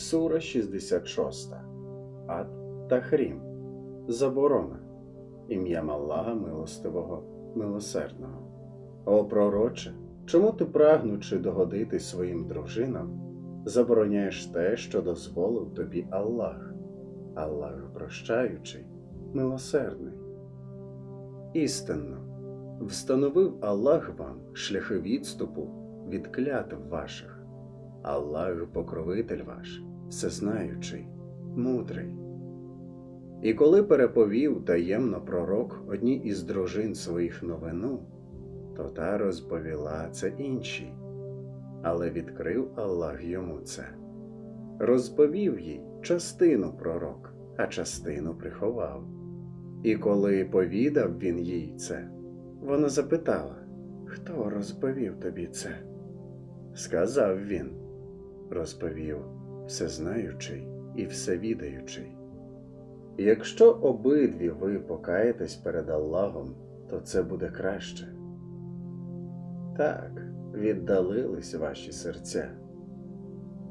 Сура 66. Ад та Хрім. Заборона. Ім'ям Аллаха милостивого, милосердного. О пророче, чому ти, прагнучи догодити своїм дружинам, забороняєш те, що дозволив тобі Аллах? Аллах прощаючий, милосердний. Істинно, встановив Аллах вам шляхи відступу від клятв ваших. Аллах покровитель ваш, всезнаючий, мудрий. І коли переповів таємно пророк одній із дружин своїх новину, то та розповіла це іншій, але відкрив Аллах йому це. Розповів їй частину пророк, а частину приховав. І коли повідав він їй це, вона запитала, хто розповів тобі це? Сказав він, розповів всезнаючий і всевідаючий. Якщо обидві ви покаєтесь перед Аллахом, то це буде краще. Так, віддалились ваші серця.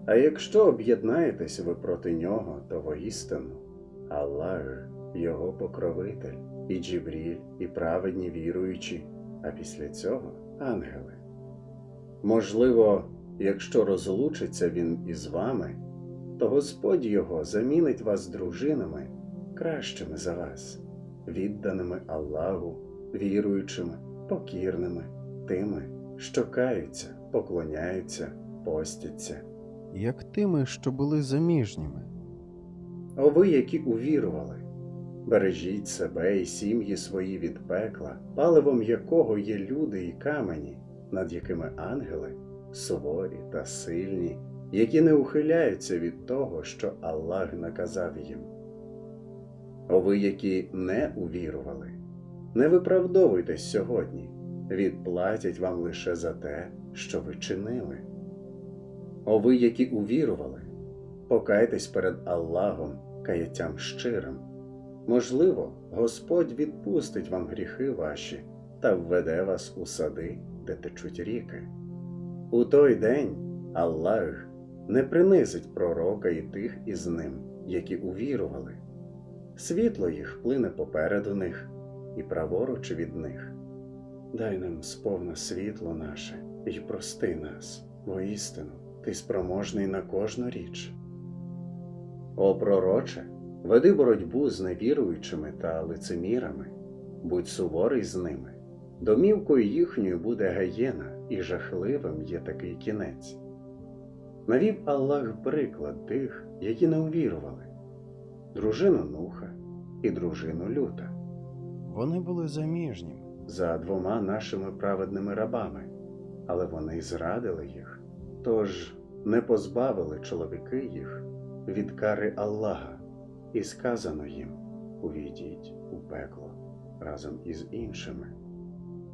А якщо об'єднаєтесь ви проти нього, то воістину Аллах, його покровитель, і Джібріль, і праведні віруючі, а після цього ангели. Можливо, якщо розлучиться він із вами, то Господь його замінить вас дружинами кращими за вас, відданими Аллаху, віруючими, покірними, тими, що каються, поклоняються, постяться. як тими, що були заміжніми. О ви, які увірували, бережіть себе і сім'ї свої від пекла, паливом якого є люди і камені, над якими ангели суворі та сильні, які не ухиляються від того, що Аллах наказав їм. О ви, які не увірували, не виправдовуйтесь сьогодні, відплатять вам лише за те, що ви чинили. О ви, які увірували, покайтесь перед Аллахом каяттям щирим. Можливо, Господь відпустить вам гріхи ваші та введе вас у сади, де течуть ріки. У той день Аллах не принизить пророка і тих із ним, які увірували. Світло їх плине попереду них і праворуч від них. Дай нам сповна світло наше і прости нас, воістину, ти спроможний на кожну річ. О пророче, веди боротьбу з невіруючими та лицемірами, будь суворий з ними. Домівкою їхньою буде гаєна, і жахливим є такий кінець. Навів Аллах приклад тих, які не увірували, дружину Нуха і дружину Люта. Вони були заміжніми. за двома нашими праведними рабами, але вони зрадили їх, тож не позбавили чоловіки їх від кари Аллаха, і сказано їм увійдіть у пекло разом із іншими.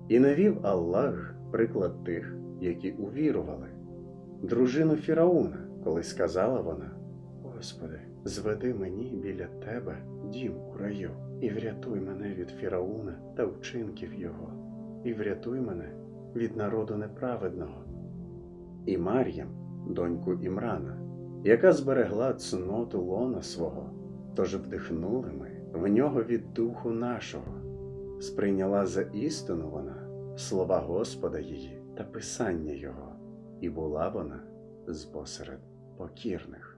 І навів Аллах приклад тих, які увірували, дружину Фірауна, коли сказала вона: Господи, зведи мені біля Тебе дім у раю, і врятуй мене від Фірауна та вчинків його, і врятуй мене від народу неправедного. І Мар'ям, доньку Імрана, яка зберегла цноту лона свого, тож вдихнули ми в нього від духу нашого, сприйняла за істину вона слова Господа її та писання Його, і була вона з посеред покірних.